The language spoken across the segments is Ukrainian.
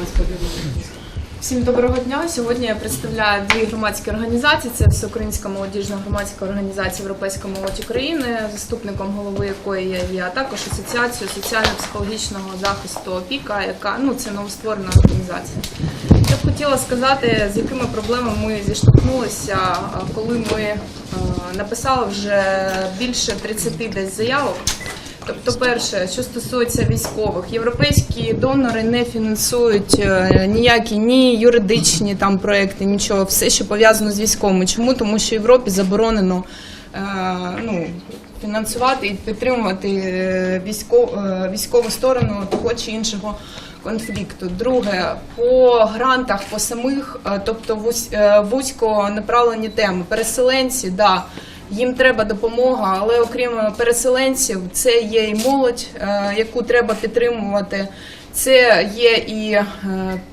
громадського. Всім доброго дня. Сьогодні я представляю дві громадські організації. Це Всеукраїнська молодіжна громадська організація Європейська молодь України, заступником голови якої я є, а також асоціацію соціально-психологічного захисту опіка, яка ну це новостворена організація. Я б хотіла сказати, з якими проблемами ми зіштовхнулися, коли ми е, написали вже більше 30 десь заявок. Тобто, перше, що стосується військових, європейські донори не фінансують е, ніякі ні юридичні там проекти, нічого, все, що пов'язано з військовими. Чому? Тому що Європі заборонено е, ну, фінансувати і підтримувати е, військов, е, військову сторону того чи іншого конфлікту. Друге, по грантах, по самих, тобто вузь- вузько направлені теми. Переселенці, да. Їм треба допомога, але окрім переселенців, це є і молодь, е, яку треба підтримувати. Це є і е,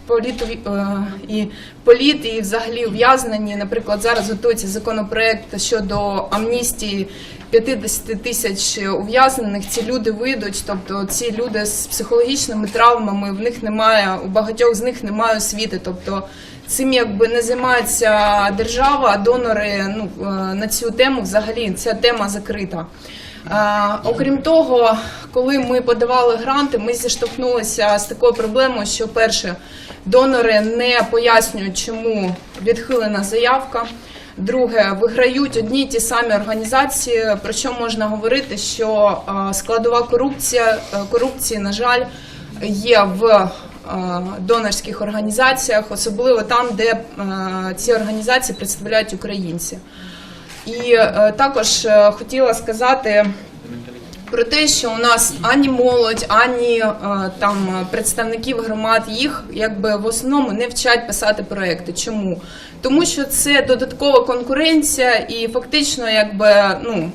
політові е, і політ, і взагалі ув'язнені. Наприклад, зараз готується законопроект щодо амністії 50 тисяч ув'язнених. Ці люди вийдуть, тобто ці люди з психологічними травмами. В них немає у багатьох з них немає освіти. Тобто цим якби не займається держава, а донори ну е, на цю тему взагалі ця тема закрита. Е, Окрім того, коли ми подавали гранти, ми зіштовхнулися з такою проблемою, що перше, донори не пояснюють, чому відхилена заявка. Друге, виграють одні ті самі організації. Про що можна говорити? Що е, складова корупція корупції, на жаль, є в донорських організаціях, особливо там, де е, ці організації представляють українці. І е, також е, хотіла сказати про те, що у нас ані молодь, ані е, там представників громад їх якби в основному не вчать писати проекти. Чому? Тому що це додаткова конкуренція, і фактично, якби ну.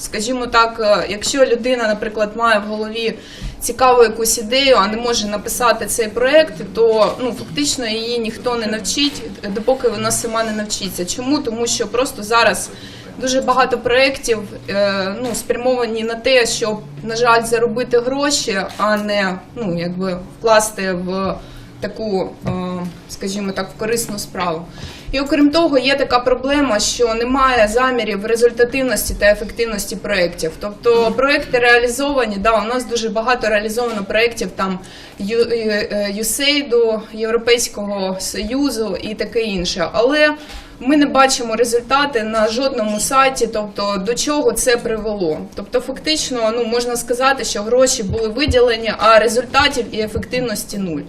Скажімо так, е, якщо людина, наприклад, має в голові цікаву якусь ідею, а не може написати цей проект, то ну фактично її ніхто не навчить, допоки вона сама не навчиться. Чому? Тому що просто зараз дуже багато проєктів е, ну, спрямовані на те, щоб, на жаль, заробити гроші, а не ну, якби вкласти в таку, е, скажімо так, в корисну справу. І окрім того, є така проблема, що немає замірів результативності та ефективності проєктів. Тобто проєкти реалізовані, да, у нас дуже багато реалізовано проєктів там Ю- е, Європейського Союзу і таке інше. Але ми не бачимо результати на жодному сайті, тобто до чого це привело. Тобто, фактично, ну можна сказати, що гроші були виділені, а результатів і ефективності нуль.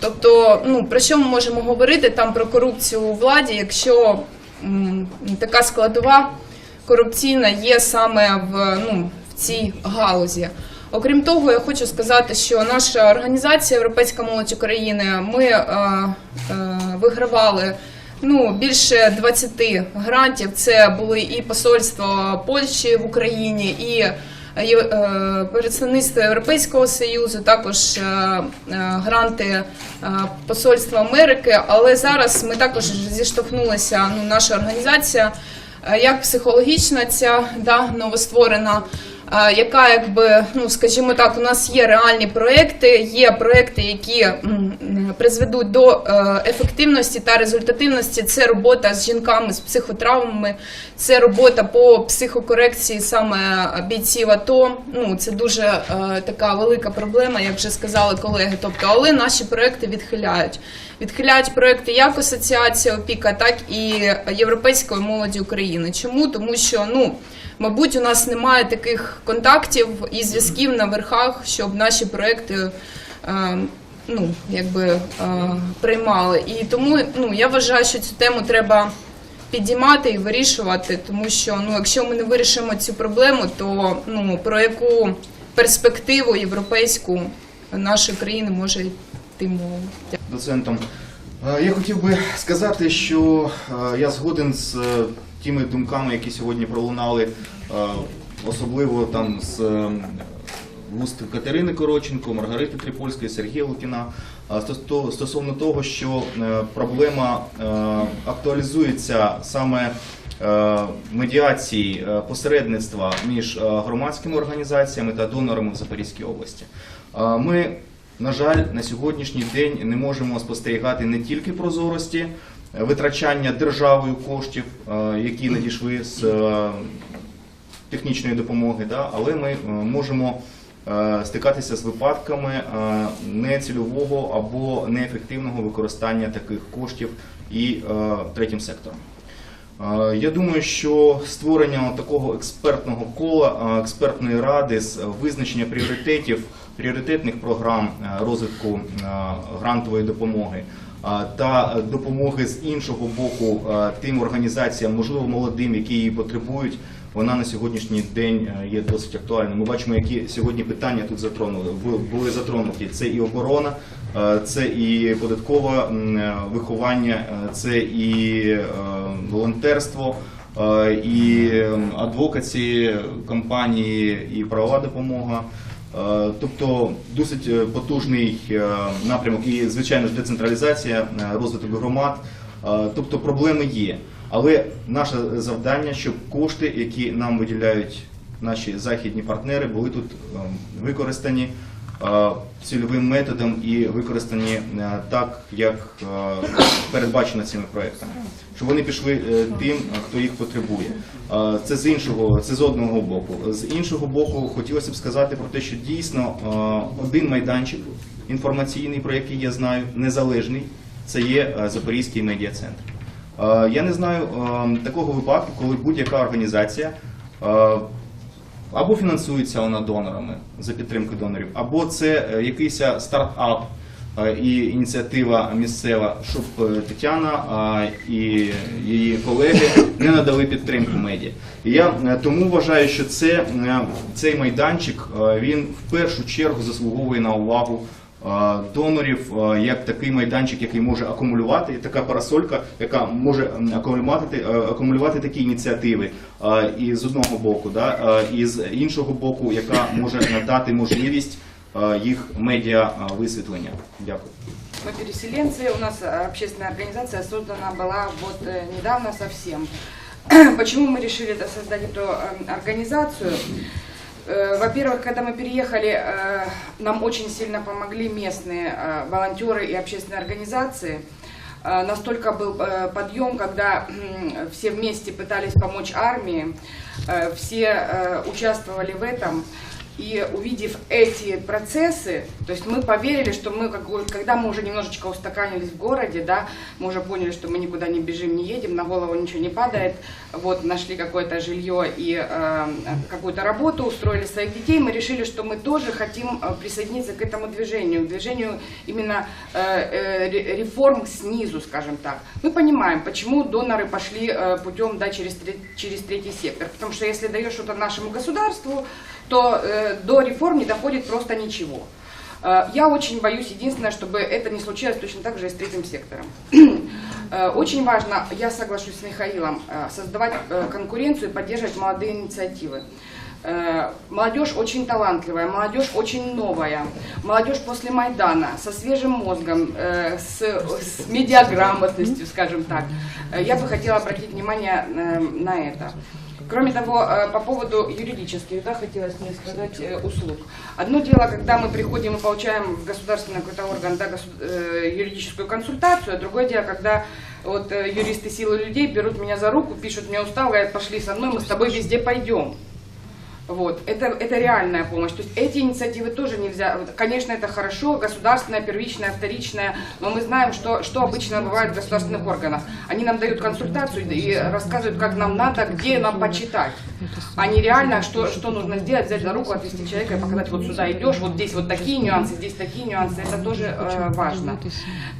Тобто, ну про що ми можемо говорити там про корупцію у владі, якщо м, така складова корупційна є саме в, ну, в цій галузі. Окрім того, я хочу сказати, що наша організація Європейська молодь України ми е, е, вигравали ну, більше 20 грантів. Це були і посольство Польщі в Україні, і Є- е, представництво Європейського Союзу, також е, е, гранти е, Посольства Америки. Але зараз ми також зіштовхнулися, ну, наша організація, е, як психологічна ця да, новостворена, е, яка якби, ну скажімо так, у нас є реальні проекти, є проекти, які призведуть до е, ефективності та результативності. Це робота з жінками з психотравмами, це робота по психокорекції саме бійців АТО. Ну це дуже е, така велика проблема, як вже сказали колеги. Тобто, але наші проекти відхиляють. Відхиляють проекти як Асоціація опіка, так і Європейської молоді України. Чому? Тому що ну. Мабуть, у нас немає таких контактів і зв'язків на верхах, щоб наші проекти е, ну, якби, е, приймали. І тому ну, я вважаю, що цю тему треба підіймати і вирішувати, тому що ну, якщо ми не вирішимо цю проблему, то ну, про яку перспективу європейську нашої країни може йти мова. доцентом. Е, Я хотів би сказати, що я згоден з тими думками, які сьогодні пролунали, е, особливо там з е, вуст Катерини Короченко, Маргарити Трипольської, Сергія Лукіна сто- то- стосовно того, що е, проблема актуалізується саме медіації посередництва між громадськими організаціями та донорами в Запорізькій області. Ми на жаль, на сьогоднішній день не можемо спостерігати не тільки прозорості витрачання державою коштів, е, які надійшли з е, технічної допомоги, але ми е, можемо е, стикатися з випадками е, нецільового або неефективного використання таких коштів і е, третім сектором. Е, Я думаю, що створення такого експертного кола, е, експертної ради з визначення пріоритетів, пріоритетних програм е, розвитку е, грантової допомоги е, та допомоги з іншого боку е, тим організаціям, можливо, молодим, які її потребують, вона на сьогоднішній день е, є досить актуальною. Ми бачимо, які сьогодні питання тут затронули. бу- Були затронуті. Це і оборона, е, це і податкове е, виховання, е, це і е, волонтерство, е, і ем, адвокаці компанії, і правова допомога. Е, Тобто досить е, потужний е, напрямок і, звичайно ж, децентралізація, е, розвиток громад. Е, Тобто проблеми є. Але наше завдання, щоб кошти, які нам виділяють наші західні партнери, були тут е, використані е, цільовим методом і використані е, так, як е, передбачено цими проектами. Щоб вони пішли е, тим, хто їх потребує. Е, Це з іншого, це з одного боку. З іншого боку, хотілося б сказати про те, що дійсно е, один майданчик інформаційний, про який я знаю, незалежний, це є е, Запорізький медіа-центр. Е, Я не знаю е, такого випадку, коли будь-яка організація е, або фінансується вона донорами за підтримки донорів, або це е, якийсь стартап е, і ініціатива місцева, щоб е, Тетяна е, і її колеги не надали підтримку медіа. Я е, тому вважаю, що це, е, цей майданчик е, він в першу чергу заслуговує на увагу е, донорів е, як такий майданчик, який може акумулювати, така парасолька, яка може м, акумулювати, е, акумулювати такі ініціативи е, і з одного боку, да, е, і з іншого боку, яка може надати можливість е, їх медіа е, висвітлення. Дякую. Мы переселенцы, у нас э, общественная организация создана была вот э, недавно совсем. Почему мы решили это создать эту э, организацию? Э, Во-первых, когда мы переехали, э, нам очень сильно помогли местные э, волонтеры и общественные организации. Настолько был подъем, когда все вместе пытались помочь армии, все участвовали в этом. И увидев эти процессы, то есть мы поверили, что мы, когда мы уже немножечко устаканились в городе, да, мы уже поняли, что мы никуда не бежим, не едем, на голову ничего не падает, вот нашли какое-то жилье и э, какую-то работу, устроили своих детей, мы решили, что мы тоже хотим э, присоединиться к этому движению, к движению именно э, э, ре- реформ снизу, скажем так. Мы понимаем, почему доноры пошли э, путем да, через, через третий сектор, потому что если даешь что-то нашему государству, то э, до реформ не доходит просто ничего. Э, Я очень боюсь, единственное, чтобы это не случилось точно так же и с третьим сектором. Э, Очень важно, я соглашусь с Михаилом, э, создавать конкуренцию и поддерживать молодые инициативы. Молодежь очень талантливая, молодежь очень новая, молодежь после Майдана, со свежим мозгом, с, с медиаграмотностью, скажем так. Я бы хотела обратить внимание на это. Кроме того, э, по поводу юридических, да, хотелось мне сказать, э, услуг. Одно дело, когда мы приходим и получаем в государственный какой-то орган да, госу- э, юридическую консультацию, а другое дело, когда вот э, юристы силы людей берут меня за руку, пишут мне устав, говорят, пошли со мной, мы с тобой везде пойдем. Вот, это, это реальная помощь. То есть эти инициативы тоже нельзя. Конечно, это хорошо, государственная, первичная, вторичная, но мы знаем, что, что обычно бывает в государственных органах. Они нам дают консультацию и рассказывают, как нам надо, где нам почитать. А не реально, что, что нужно сделать, взять за руку, отвести человека и показать, вот сюда идешь, вот здесь вот такие нюансы, здесь такие нюансы. Это тоже э, важно.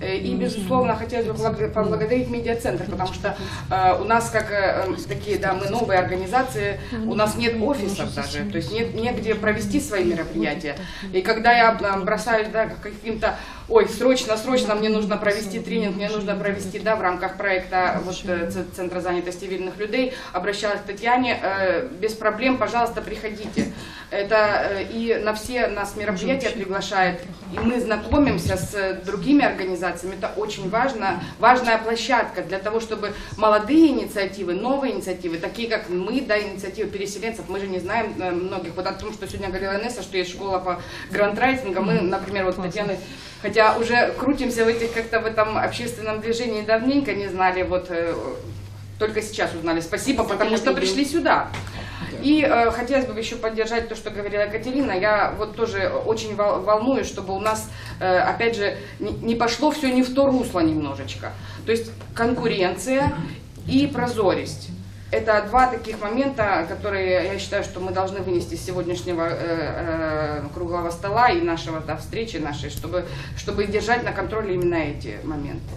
Э, И, безусловно, хотелось бы благ- поблагодарить медиацентр, потому что э, у нас, как э, такие, да, мы новые организации, у нас нет офисов даже, то есть нет негде провести свои мероприятия. И когда я бросаюсь, да, каким-то, ой, срочно, срочно, мне нужно провести тренинг, мне нужно провести, да, в рамках проекта вот, э, Центра занятости вільних людей, обращалась к Татьяне, э, без проблем, пожалуйста, приходите. Это э, и на все нас мероприятия приглашает, и мы знакомимся с э, другими организациями. Это очень важно, важная площадка для того, чтобы молодые инициативы, новые инициативы, такие как мы, да, инициативы переселенцев, мы же не знаем э, многих. Вот о том, что сегодня говорила Инесса, что есть школа по грантрайтингу, мы, например, вот Татьяны, хотя уже крутимся в этих как-то в этом общественном движении давненько, не знали, вот только сейчас узнали. Спасибо, потому что пришли сюда. И э, хотелось бы еще поддержать то, что говорила Екатерина. Я вот тоже очень вол- волнуюсь, чтобы у нас, э, опять же, не, пошло все не в то русло немножечко. То есть конкуренция и прозорість. Это два таких момента, которые я считаю, что мы должны вынести с сегодняшнего э, э, круглого стола и нашего да, встречи нашей, чтобы, чтобы держать на контроле именно эти моменты.